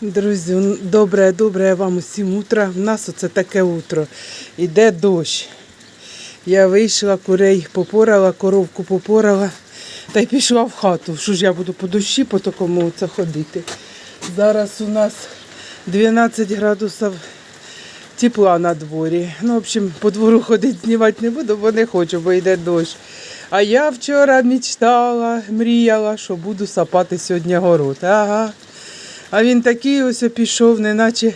Друзі, добре, добре вам усім утро. У нас оце таке утро. Іде дощ. Я вийшла, курей попорала, коровку попорала та й пішла в хату. Що ж я буду по дощі по такому це ходити. Зараз у нас 12 градусів тепла на дворі. Ну, в общем, по двору ходити знімати не буду, бо не хочу, бо йде дощ. А я вчора мечтала, мріяла, що буду сапати сьогодні город. Ага. А він такий ось пішов, неначе.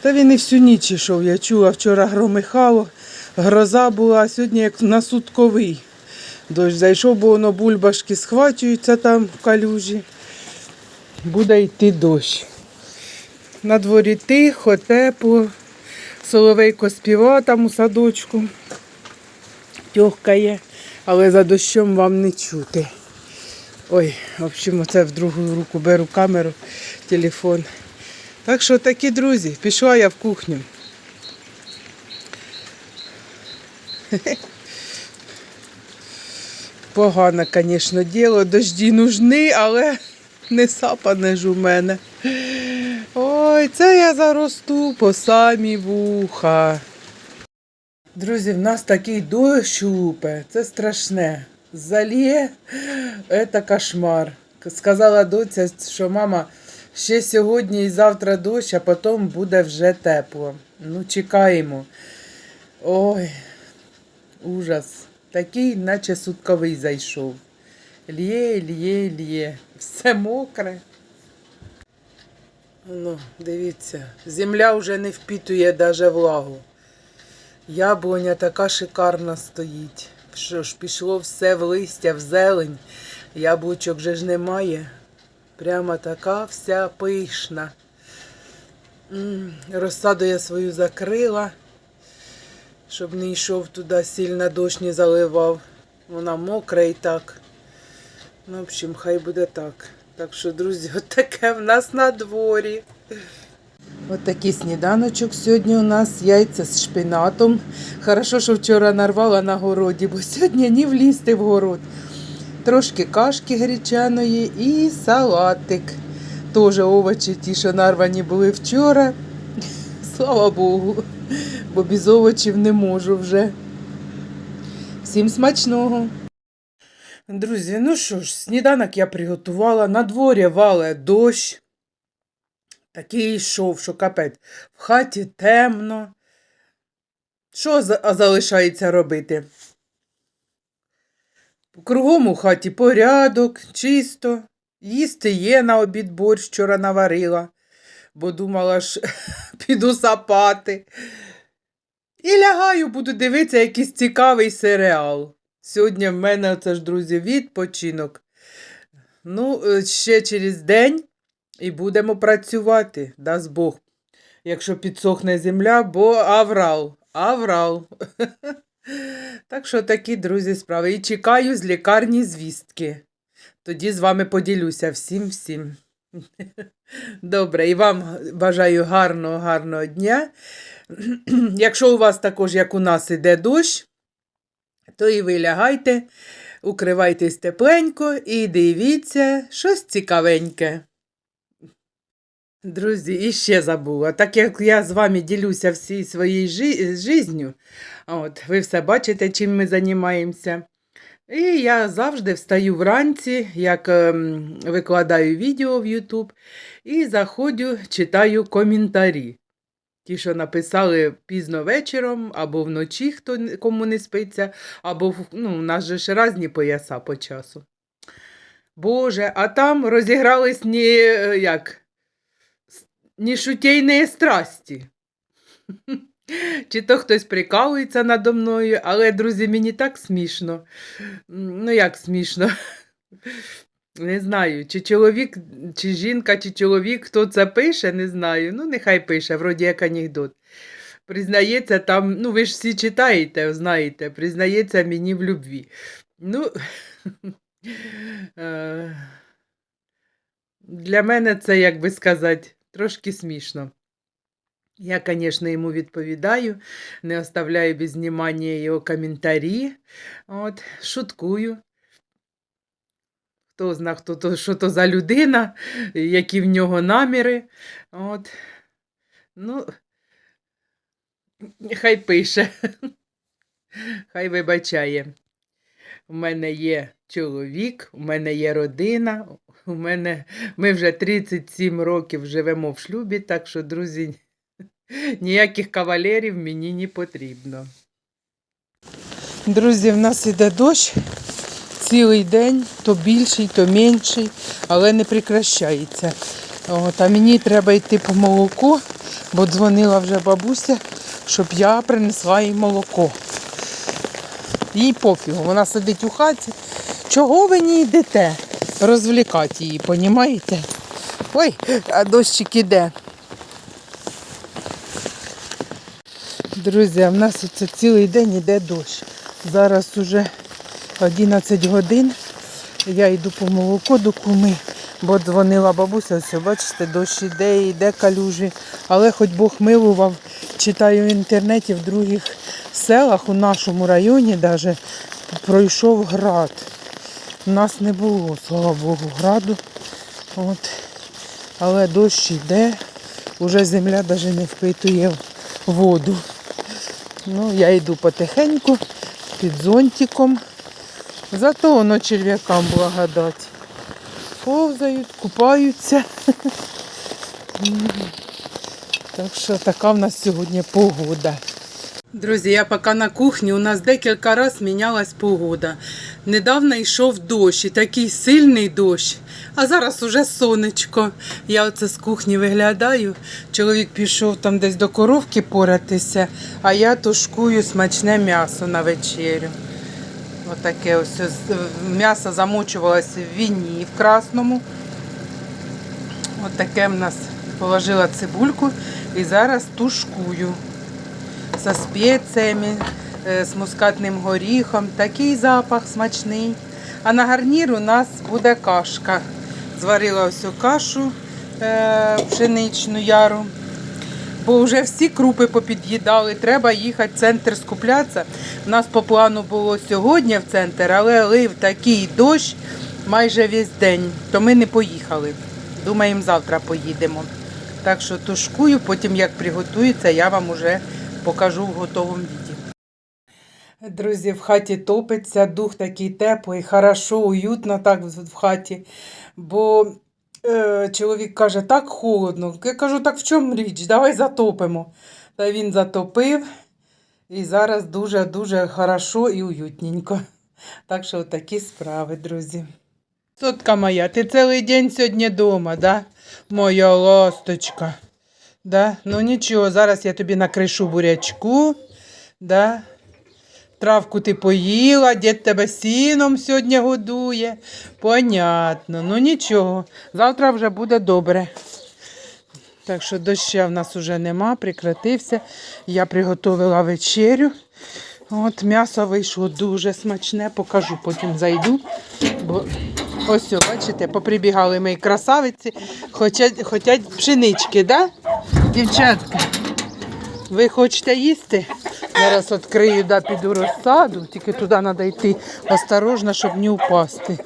Та він і всю ніч йшов. Я чула, вчора громихало, гроза була, а сьогодні як на сутковий. Дощ зайшов, бо воно бульбашки схвачуються там в калюжі. Буде йти дощ. На дворі тихо, тепло. Соловейко співа там у садочку. Тьохкає, але за дощом вам не чути. Ой, в общем, оце в другу руку беру камеру, телефон. Так що такі друзі, пішла я в кухню. Погане, звісно, діло, дожді нужні, але не сапане ж у мене. Ой, це я заросту по самі вуха. Друзі, в нас такий дощ лупе, це страшне. Заліє, це кошмар. Сказала доця, що мама, ще сьогодні і завтра дощ, а потім буде вже тепло. Ну, чекаємо. Ой, ужас. Такий, наче сутковий зайшов. Лє, лє, лє. Все мокре. Ну, дивіться, земля вже не впітує навіть влагу. Яблуня така шикарна стоїть. Що ж, пішло все в листя, в зелень. Яблучок вже ж немає. Прямо така вся пишна. Розсаду я свою закрила, щоб не йшов туди, сильно дощ не заливав. Вона мокра і так. Ну, в общем, хай буде так. Так що, друзі, от таке в нас на дворі. От такий сніданочок сьогодні у нас яйця з шпинатом. Хорошо, що вчора нарвала на городі, бо сьогодні ні влізти в город. Трошки кашки гречаної і салатик. Теж овочі ті, що нарвані були вчора. Слава Богу, бо без овочів не можу вже. Всім смачного! Друзі, ну що ж, сніданок я приготувала. На дворі вале дощ. Такий йшов, що капець. В хаті темно. Що залишається робити? Кругом у хаті порядок, чисто. Їсти є на обід борщ вчора наварила, бо думала ж піду сапати. І лягаю, буду дивитися якийсь цікавий серіал. Сьогодні в мене це ж, друзі, відпочинок. Ну, е, ще через день і будемо працювати, дасть Бог. Якщо підсохне земля, бо аврал, аврал. Так що такі, друзі, справи. І чекаю з лікарні звістки. Тоді з вами поділюся всім всім. Добре, і вам бажаю гарного, гарного дня. Якщо у вас також, як у нас, іде дощ, то і ви лягайте, укривайтесь тепленько і дивіться щось цікавеньке. Друзі, і ще забула. Так як я з вами ділюся всією своєю жи- життю, от, ви все бачите, чим ми займаємося. І я завжди встаю вранці, як ем, викладаю відео в YouTube, і заходжу, читаю коментарі. Ті, що написали пізно вечором, або вночі, хто кому не спиться, або ну, у нас же ж різні пояса по часу. Боже, а там розігрались не е, як шутейні страсті. Чи то хтось прикалується надо мною, але, друзі, мені так смішно. Ну, як смішно. Не знаю, чи чоловік, чи жінка, чи чоловік, хто це пише, не знаю. Ну, нехай пише, вроді як анекдот. Признається там, ну ви ж всі читаєте, знаєте, признається мені в любві. Ну, е, для мене це, як би сказати, трошки смішно. Я, звісно, йому відповідаю, не оставляю без внимання його коментарі. От, шуткую. Хто зна, хто то, що то за людина, які в нього наміри. От. Ну, хай пише. Хай вибачає. У мене є чоловік, у мене є родина, у мене ми вже 37 років живемо в шлюбі, так що, друзі, ніяких кавалерів мені не потрібно. Друзі, в нас іде дощ цілий день, то більший, то менший, але не прекращається. От, а мені треба йти по молоко, бо дзвонила вже бабуся, щоб я принесла їй молоко. Їй пофігу, вона сидить у хаті. Чого ви не йдете? Розвлікати її, понімаєте? Ой, а дощик іде. Друзі, в нас оце цілий день іде дощ. Зараз уже 11 годин. Я йду по молоко до куми, бо дзвонила бабуся, ось бачите, дощ іде, іде калюжі. Але хоч Бог милував, читаю в інтернеті в других селах, у нашому районі даже пройшов град. У нас не було, слава Богу, граду. От. Але дощ йде, уже земля навіть не впитує воду. Ну, я йду потихеньку, під зонтиком. Зато воно черв'якам благодать. Повзають, купаються. Так що така в нас сьогодні погода. Друзі, я поки на кухні, у нас декілька разів мінялась погода. Недавно йшов дощ, і такий сильний дощ, а зараз уже сонечко. Я оце з кухні виглядаю. Чоловік пішов там десь до коровки поратися, а я тушкую смачне м'ясо на вечерю. Отаке ось м'ясо замочувалося в віні в красному. Отаке в нас положила цибульку і зараз тушкую со спеціями, з мускатним горіхом. Такий запах смачний. А на гарнір у нас буде кашка. Зварила ось кашу е, пшеничну яру. Бо вже всі крупи попід'їдали, треба їхати в центр скуплятися. У нас по плану було сьогодні в центр, але лив такий дощ майже весь день, то ми не поїхали. Думаємо, завтра поїдемо. Так що тушкую, потім як приготується, я вам уже покажу в готовому віді. Друзі, в хаті топиться, дух такий теплий, хорошо, уютно так в хаті. Бо е, чоловік каже, так холодно. Я кажу, так в чому річ? Давай затопимо. Та він затопив. І зараз дуже-дуже хорошо і уютненько. Так що такі справи, друзі. Сотка моя, ти цілий день сьогодні вдома, да? Моя ласточка. Да? Ну нічого, зараз я тобі накришу бурячку. Да? Травку ти поїла, дід тебе сіном сьогодні годує. Понятно, ну нічого. Завтра вже буде добре. Так що доща в нас вже нема, прекратився. Я приготувала вечерю. От м'ясо вийшло дуже смачне, покажу, потім зайду. Бо ось, бачите, поприбігали мої красавиці, хочуть, хочуть пшенички, да? Дівчатка, ви хочете їсти? Зараз відкрию, да, піду розсаду, тільки туди треба йти осторожно, щоб не впасти.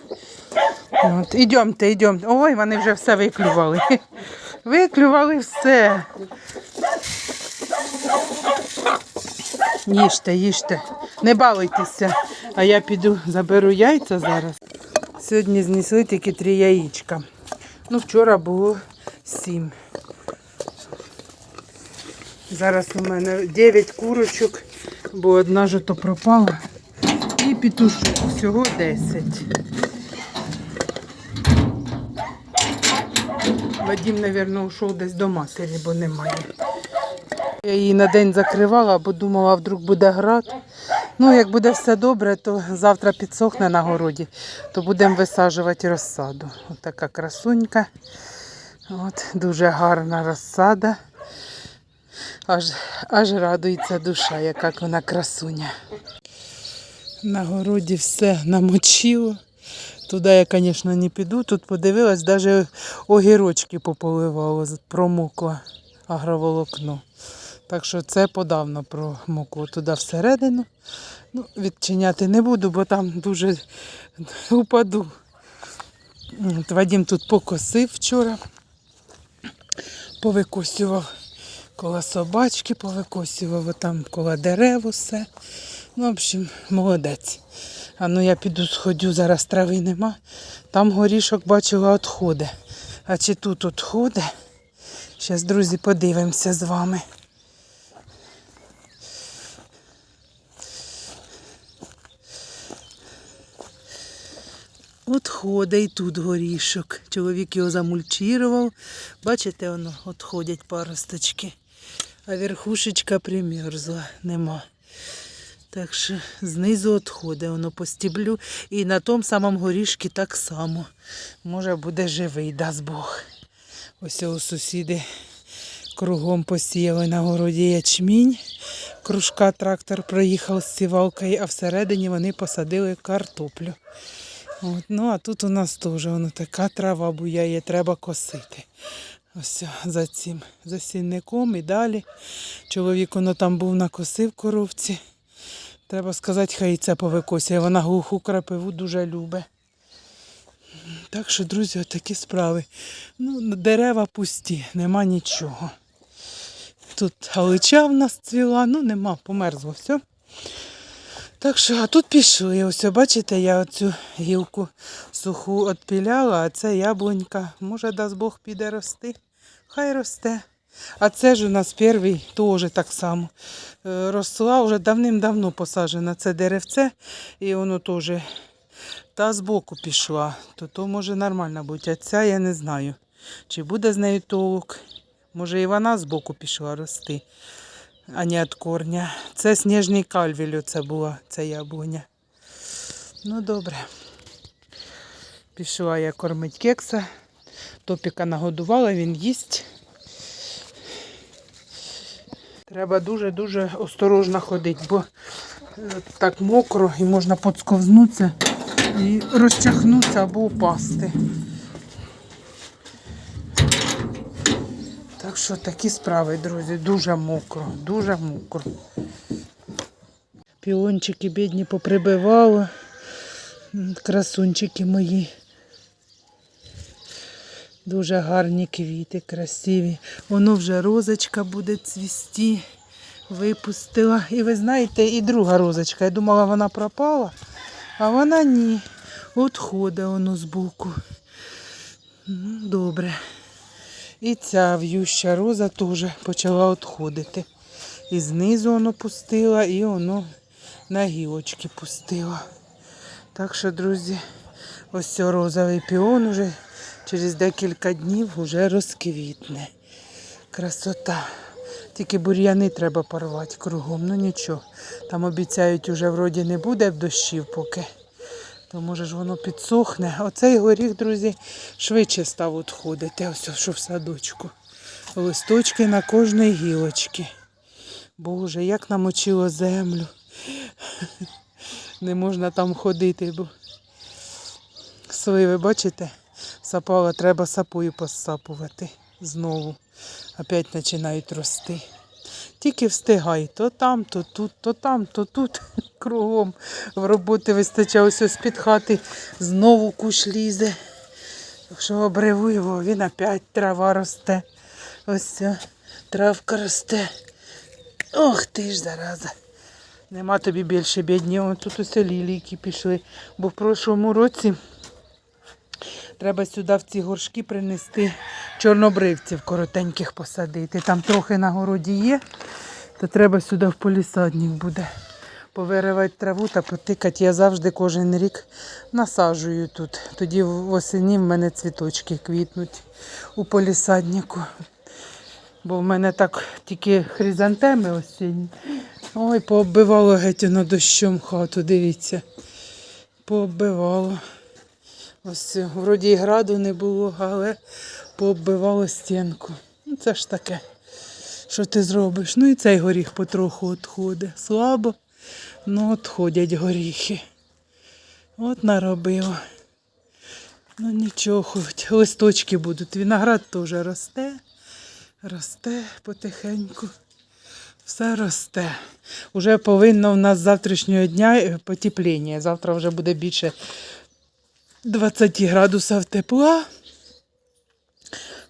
От, ідемте, ідемте. Ой, вони вже все виклювали. Виклювали все. Їжте, їжте, не балуйтеся. А я піду заберу яйця зараз. Сьогодні знесли тільки три яєчка. Ну, вчора було сім. Зараз у мене 9 курочок, бо одна ж то пропала. І петушок, всього 10. Вадим, мабуть, ушов десь до матері, бо немає. Я її на день закривала, бо думала, вдруг буде град. Ну, як буде все добре, то завтра підсохне на городі, то будемо висаджувати розсаду. Ось така красунька. От, дуже гарна розсада. Аж, аж радується душа, яка вона красуня. На городі все намочило. Туди я, звісно, не піду. Тут подивилась, навіть огірочки пополивало, промокло агроволокно. Так що це подавно промокло туди всередину. Ну, відчиняти не буду, бо там дуже упаду. От Вадим тут покосив вчора, повикосював коло собачки, повикосював там коло дерев усе. Ну, в общем, молодець. А ну я піду сходю, зараз трави нема. Там горішок бачила відходи. А чи тут відходи? Зараз, друзі, подивимося з вами. От ходить і тут горішок. Чоловік його замульчував. Бачите, воно от ходять паросточки. А верхушечка примерзла, нема. Так що знизу відходить воно по стіблю. І на тому самому горішки так само. Може буде живий, дасть Бог. Ось у сусіди кругом посіяли на городі ячмінь. Кружка трактор проїхав з сівалкою, а всередині вони посадили картоплю. От, ну а тут у нас теж воно така трава буяє, треба косити. Ось за цим засінником і далі. Чоловік воно там був накосив коровці. Треба сказати, хай і це повикосяє. Вона глуху крапиву дуже любить. Так що, друзі, отакі справи. Ну, дерева пусті, нема нічого. Тут галича в нас цвіла, ну нема, померзло все. Так що, а тут пішли. Ось, бачите, я оцю гілку суху відпіляла, а це яблунька. Може, дасть Бог піде рости. Хай росте. А це ж у нас перший теж так само. Е, Росла вже давним-давно посаджена. Це деревце, і воно теж та збоку пішла. То то може нормально бути. А ця я не знаю. Чи буде з нею толк. Може і вона збоку пішла рости а не від корня. Це сніжний кальвіль, це була ця яблуня. Ну добре. Пішла я кормить кекса. Топіка нагодувала, він їсть. Треба дуже-дуже осторожно ходити, бо е, так мокро і можна подсковзнутися і розчахнутися або упасти. Так що такі справи, друзі, дуже мокро, дуже мокро. Піончики бідні поприбивало. Красунчики мої. Дуже гарні квіти, красиві. Воно вже розочка буде цвісти. Випустила. І ви знаєте, і друга розочка. Я думала, вона пропала, а вона ні. От ходить воно збоку. Ну, Добре. І ця в'юща роза теж почала відходити. І знизу воно пустила, і воно на гілочки пустила. Так що, друзі, ось цей розовий піон уже через декілька днів вже розквітне. Красота. Тільки бур'яни треба порвати кругом. Ну нічого. Там обіцяють, уже вроді не буде в дощів поки. То може ж воно підсохне. Оцей горіх, друзі, швидше став відходити. Ось що в садочку. Листочки на кожній гілочці. Боже, як намочило землю. Не можна там ходити, бо сливи, бачите, сапала, треба сапою посапувати знову. Опять починають рости. Тільки встигай, то там, то тут, то там, то тут. Кругом в роботи вистачає ось ось під хати, знову куш лізе. Якщо обриву його, він опять трава росте. Ось травка росте. Ох ти ж зараза. Нема тобі більше бідні. Тут усе лілійки пішли. Бо в прошлому році треба сюди в ці горшки принести чорнобривців коротеньких посадити. Там трохи на городі є, то треба сюди в полісадник буде повиривати траву та потикати. Я завжди кожен рік насаджую тут. Тоді восені в мене цвіточки квітнуть у полісаднику. Бо в мене так тільки хризантеми осінні. Ой, пооббивало геть воно дощом хату, дивіться. Пооббивало. Ось вроді і граду не було, але пооббивало стінку. Ну це ж таке. Що ти зробиш? Ну і цей горіх потроху відходить. Слабо, ну відходять горіхи. От наробила. Ну нічого, хоч листочки будуть. Виноград теж росте, росте потихеньку. Все росте. Уже повинно в нас з завтрашнього дня е, потепління. Завтра вже буде більше 20 градусів тепла.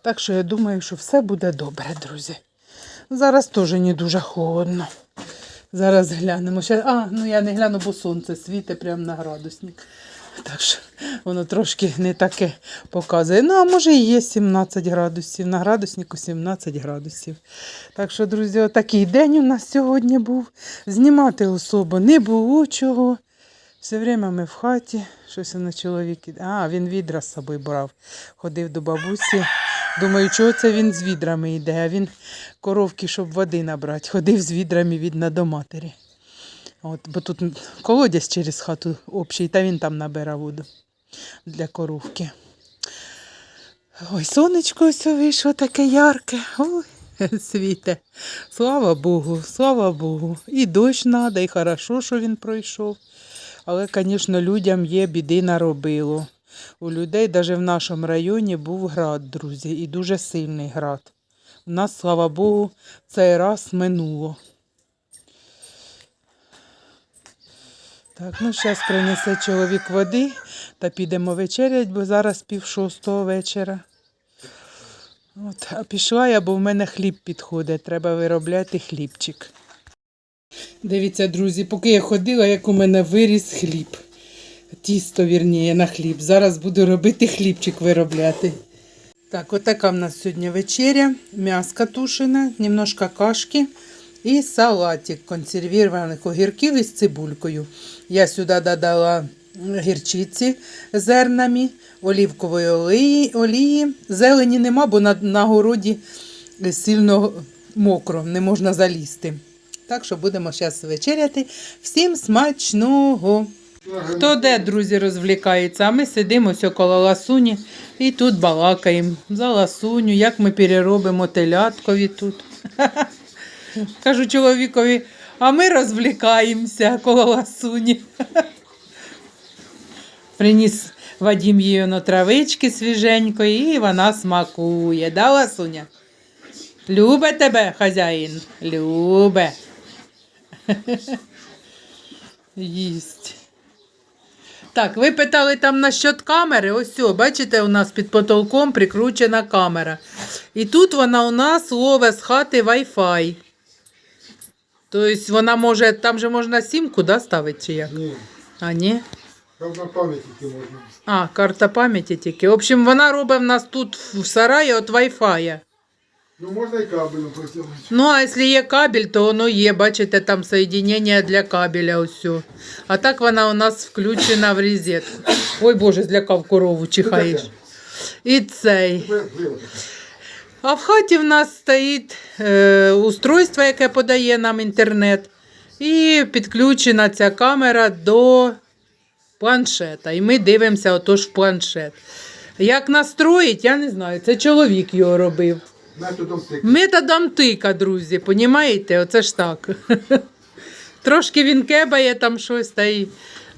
Так що я думаю, що все буде добре, друзі. Зараз теж не дуже холодно. Зараз глянемо. Ще... А, ну я не гляну, бо сонце світить прямо на градусник. Так що воно трошки не таке показує. Ну, а може і є 17 градусів. На градуснику 17 градусів. Так що, друзі, отакий день у нас сьогодні був. Знімати особо не було чого. Все время ми в хаті. Щось на чоловік. А, він відра з собою брав. Ходив до бабусі. Думаю, чого це він з відрами йде, а він коровки, щоб води набрати. Ходив з відрами відно до матері. От, бо тут колодязь через хату общий, та він там набере воду для коровки. Ой, сонечко ось вийшло таке ярке. Ой, світе. Слава Богу, слава Богу. І дощ треба, і хорошо, що він пройшов. Але, звісно, людям є біди наробило. У людей навіть в нашому районі був град, друзі, і дуже сильний град. У нас, слава Богу, цей раз минуло. Так, ну зараз принесе чоловік води та підемо вечерять, бо зараз пів шостого вечора. От, а пішла я, бо в мене хліб підходить, треба виробляти хлібчик. Дивіться, друзі, поки я ходила, як у мене виріс хліб. Тісто, вірніше, на хліб. Зараз буду робити хлібчик виробляти. Так, отака в нас сьогодні вечеря. М'яско тушене, немножко кашки і салатик консервірованих огірків із цибулькою. Я сюди додала гірчиці зернами, олівкової олії, олії. Зелені нема, бо на, на городі сильно мокро, не можна залізти. Так що будемо зараз вечеряти. Всім смачного! Хто де, друзі, розвлікається, а ми сидимо ось около ласуні і тут балакаємо за ласуню, як ми переробимо теляткові тут. Кажу чоловікові, а ми розвлікаємося коло ласуні. Приніс Вадім їй на травички свіженької, і вона смакує. Да, ласуня? Любе тебе, хазяїн? Любе. Їсть. Так, ви питали там насчет камери. Ось, о, бачите, у нас під потолком прикручена камера. І тут вона у нас лове з хати Wi-Fi. Тобто вона може, там же можна сімку да, ставити чи як? Ні, А, ні? на пам'яті тільки можна. А, карта пам'яті тільки. В общем, вона робить в нас тут в сараї від Wi-Fi. Ну можна і кабелем просилати. Ну, а якщо є кабель, то воно є, бачите, там соєдинення для кабеля. Ось. А так вона у нас включена в розетку. Ой Боже, злякав корову, чихаєш. І цей. А в хаті в нас стоїть е, устройство, яке подає нам інтернет. І підключена ця камера до планшета. І ми дивимося отож в планшет. Як настроїть, я не знаю. Це чоловік його робив. Методом тик. Методом тика, друзі, понімаєте? Оце ж так. Трошки він кебає там щось та й.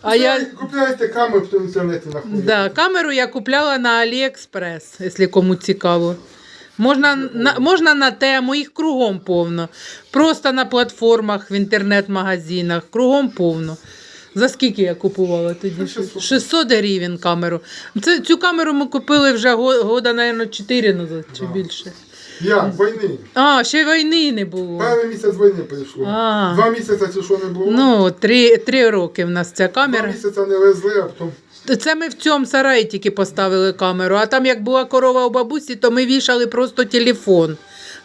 А я Купляєте камеру, в інтернеті знаходите. да, камеру я купляла на Аліекспрес, якщо кому цікаво. Можна на, можна на тему, їх кругом повно. Просто на платформах, в інтернет-магазинах, кругом повно. За скільки я купувала тоді? Ну, 600. 600 гривень камеру. Це, цю камеру ми купили вже года, мабуть, 4 назад чи більше. Як? Війни. А, ще війни не було. Перший місяць війни прийшло. А. Два місяці чи що не було. Ну, три, три роки в нас ця камера. Два місяці не везли, а потім Це ми в цьому сараї тільки поставили камеру. А там, як була корова у бабусі, то ми вішали просто телефон.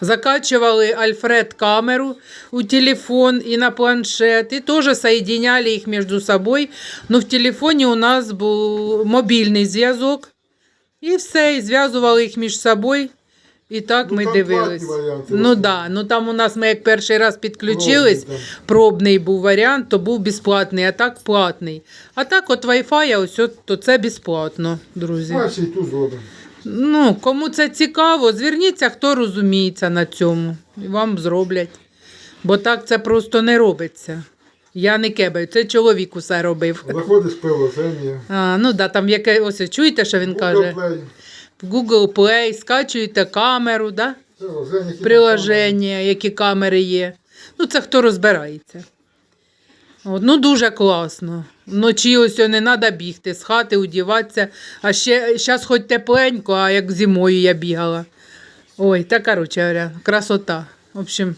Закачували Альфред камеру у телефон і на планшет, і теж соєдиняли їх між собою. Ну, в телефоні у нас був мобільний зв'язок. І все, і зв'язували їх між собою. І так Ну, ми там дивились. варіанти Ну основному. да, ну там у нас ми як перший раз підключились, Пробний пробний був варіант, то був безплатний, а так платний. А так от Wi-Fi, ось от, то це безплатно, друзі. Й ту зробимо. Ну, кому це цікаво, зверніться, хто розуміється на цьому. І вам зроблять. Бо так це просто не робиться. Я не кебаю, це чоловік усе робив. Заходиш в приложення. А, ну да, там яке, ось чуєте, що він каже? Play. В Google Play скачуєте камеру, да? Приложення. які камери є. Ну, це хто розбирається. От, ну дуже класно. Вночі ось не треба бігти з хати, удіватися. А ще зараз хоч тепленько, а як зимою я бігала. Ой, та коротше говоря, красота. В общем,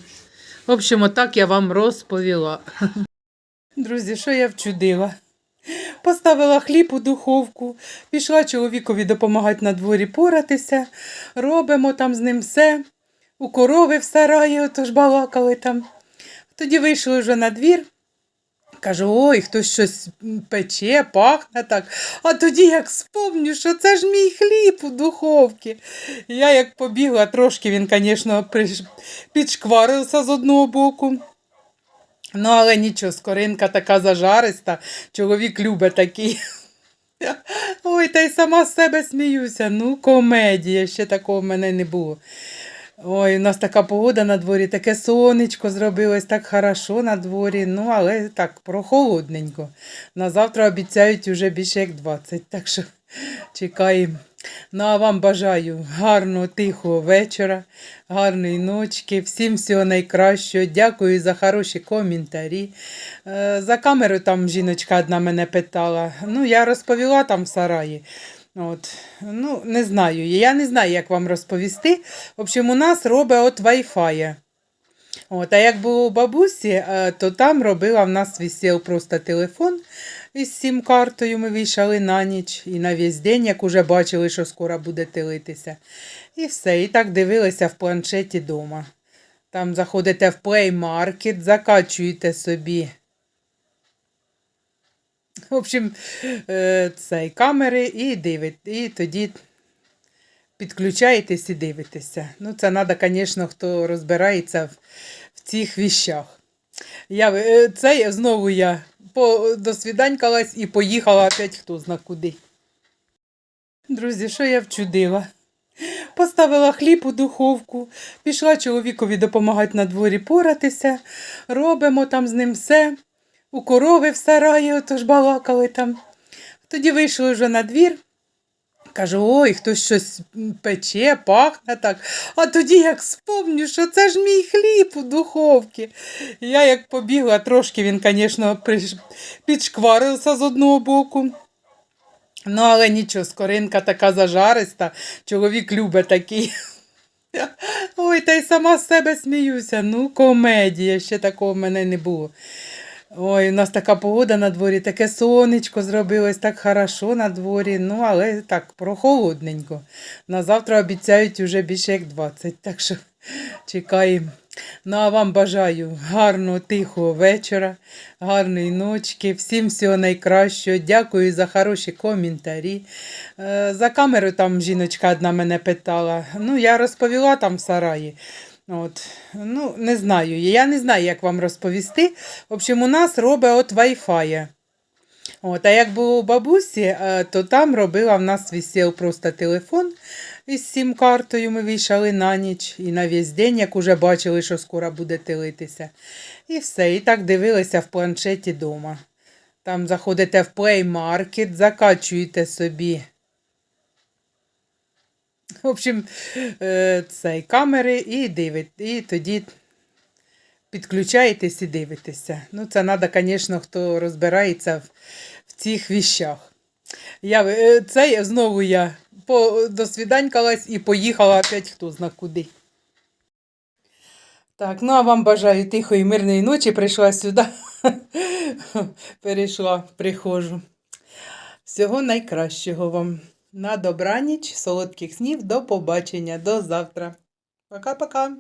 в общем, отак я вам розповіла. Друзі, що я вчудила? Поставила хліб у духовку, пішла чоловікові допомагати на дворі поратися, робимо там з ним все. У корови в сараї, отож балакали там. Тоді вийшли вже на двір. Кажу, ой, хтось щось пече, пахне так. А тоді як спомню, що це ж мій хліб у духовці. Я як побігла, трошки він, звісно, підшкварився з одного боку. Ну, але нічого, скоринка така зажариста, чоловік любить такий. Ой, та й сама з себе сміюся. Ну, комедія, ще такого в мене не було. Ой, у нас така погода на дворі, таке сонечко зробилось, так хорошо на дворі, ну, але так, прохолодненько. На завтра обіцяють уже більше як 20, так що чекаємо. Ну, а вам бажаю гарного, тихого вечора, гарної ночки, всім всього найкращого. Дякую за хороші коментарі. Е, За камеру там жіночка одна мене питала. Ну, я розповіла там в сараї. От, ну, не знаю. Я не знаю, як вам розповісти. В общем, у нас робить от Wi-Fi. От, а як було у бабусі, е, то там робила в нас висів просто телефон із сім-картою. Ми вийшли на ніч і на весь день, як уже бачили, що скоро буде телитися. І все. І так дивилися в планшеті вдома. Там заходите в Play Market, закачуєте собі. В общем, е, цей камери і дивите, і тоді підключаєтесь і дивитеся. Ну, це треба, звісно, хто розбирається в, в цих віщах. Я, е, це знову я по, досвіданькалась і поїхала опять хто зна куди. Друзі, що я вчудила? Поставила хліб у духовку, пішла чоловікові допомагати на дворі поратися, робимо там з ним все. У корови в сараї, отож балакали там. Тоді вийшли вже на двір. Кажу, ой, хтось щось пече, пахне так. А тоді як спомню, що це ж мій хліб у духовці. Я як побігла, трошки він, звісно, підшкварився з одного боку. Ну, але нічого, скоринка така зажариста, чоловік любить такий. Ой, та й сама з себе сміюся. Ну, комедія, ще такого в мене не було. Ой, у нас така погода на дворі, таке сонечко зробилось, так хорошо на дворі, ну, але так, прохолодненько. На завтра обіцяють уже більше як 20, так що чекаємо. Ну, а вам бажаю гарного, тихого вечора, гарної ночки, всім всього найкращого. Дякую за хороші коментарі. Е, За камеру там жіночка одна мене питала. Ну, я розповіла там в сараї. От, ну, не знаю. Я не знаю, як вам розповісти. В общем, у нас робить от Wi-Fi. От, а як було у бабусі, е, то там робила в нас висів просто телефон із сім-картою. Ми вийшли на ніч і на весь день, як уже бачили, що скоро буде телитися. І все. І так дивилися в планшеті вдома. Там заходите в Play Market, закачуєте собі. В общем, е, цей камери і дивите, і тоді підключаєтесь і дивитеся. Ну, це треба, звісно, хто розбирається в, в цих віщах. Я, е, це знову я досвіданькалась і поїхала опять хто зна куди. Так, ну а вам бажаю тихої, мирної ночі. Прийшла сюди. Перейшла, приходжу. Всього найкращого вам. На добраніч, солодких снів, до побачення, до завтра. Пока-пока.